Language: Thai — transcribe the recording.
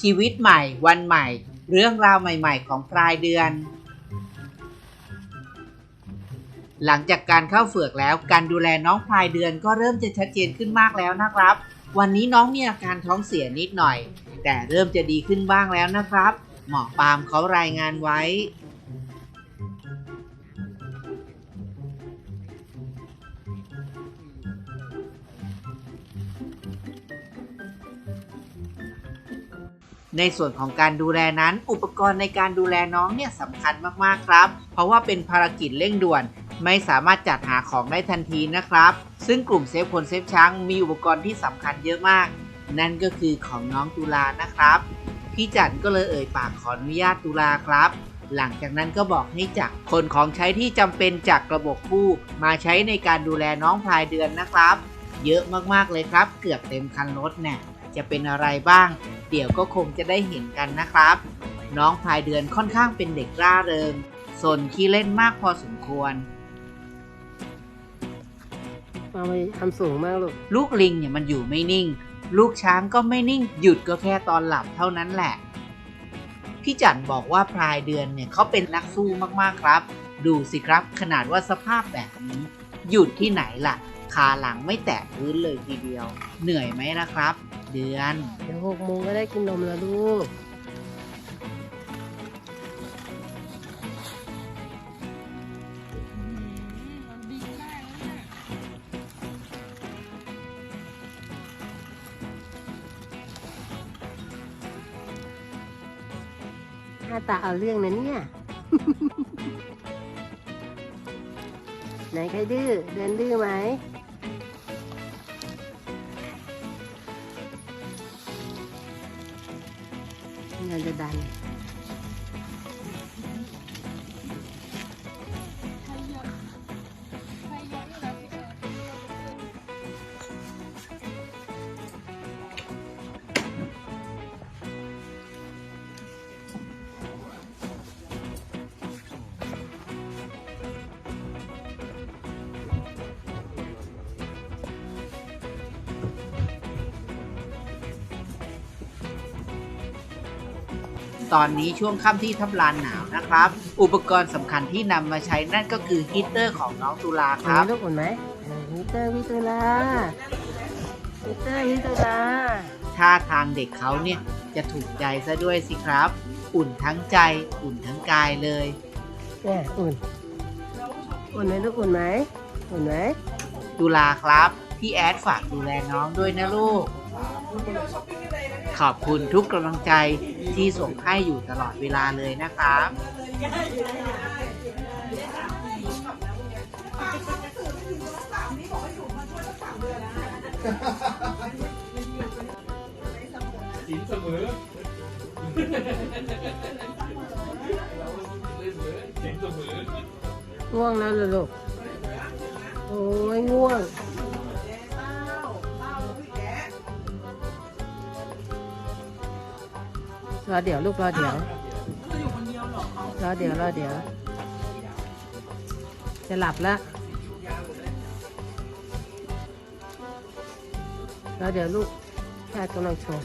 ชีวิตใหม่ วันใหม่ เรื่องราวใหม่ ๆ ของปลายเดือน หลังจากการเข้าเฝือกแล้ว การดูแลน้องพลายเดือนก็เริ่มจะชัดเจนขึ้นมากแล้วนะครับ วันนี้น้องมีอาการท้องเสียนิดหน่อย แต่เริ่มจะดีขึ้นบ้างแล้วนะครับ หมอปามเขารายงานไว้ ในส่วนของการดูแลนั้น อุปกรณ์ในการดูแลน้องเนี่ยสำคัญมากๆครับ เพราะว่าเป็นภารกิจเร่งด่วน ไม่สามารถจัดหาของได้ทันทีนะครับ ซึ่งกลุ่มเซฟคนเซฟช้างมีอุปกรณ์ที่สำคัญเยอะมาก นั่นก็คือของน้องตุลานะครับ พี่จันก็เลยเอ่ยปากขออนุญาตตุลาครับหลังจากนั้นก็บอกให้จักคนของใช้ที่จำเป็นจากระบบคู่ มาใช้ในการดูแลน้องพลายเดือนนะครับ เยอะมากๆเลยครับ เกือบเต็มคันรถเนี่ยจะเป็นอะไรบ้าง เดี๋ยวก็คงจะได้เห็นกันนะครับ น้องพลายเดือนค่อนข้างเป็นเด็กร่าเริงสนขี้เล่นมากพอสมควรเอาไปทำสูงมากลูก ลูกลิงเนี่ยมันอยู่ไม่นิ่ง ลูกช้างก็ไม่นิ่ง หยุดก็แค่ตอนหลับเท่านั้นแหละ พี่จันบอกว่าพลายเดือนเนี่ยเขาเป็นนักสู้มากๆครับ ดูสิครับขนาดว่าสภาพแบบนี้ หยุดที่ไหนล่ะ ขาหลังไม่แตะพื้นเลยทีเดียว เหนื่อยไหมนะครับ เดือน เดี๋ยวหกโมงก็ได้กินนมแล้วลูก หน้าตาเอาเรื่องนะเนี่ย ไหนใครดื้อเดินดื้อไหม งา ตอนนี้ช่วงค่ำที่ทับลานหนาวนะครับ อุปกรณ์สำคัญที่นำมาใช้นั่นก็คือฮีตเตอร์ของน้องตุลาคครัรับบลูกอุ่นไหมอ่ามิเตอร์วิตุลามิเตอร์วิตุลาท่าทางเด็กเขาเนี่ยจะถูกใจซะด้วยสิครับ อุ่นทั้งใจ อุ่นทั้งกายเลยเนี่ยอุ่น อุ่นไหมลูกอุ่นไหมอุ่นไหมตุลาครับ พี่แอดฝากดูแลน้องด้วยนะลูก ขอบคุณทุกกำลังใจที่ส่งให้อยู่ตลอดเวลาเลยนะครับสินเสมอสินเสมอง่วงแล้วเหรอลูก โอ้ยง่วง รอเดี๋ยวลูกรอเดี๋ยวรอเดี๋ยวรอเดี๋ยว จะหลับแล้วรอเดี๋ยวลูกชาติกำลังชม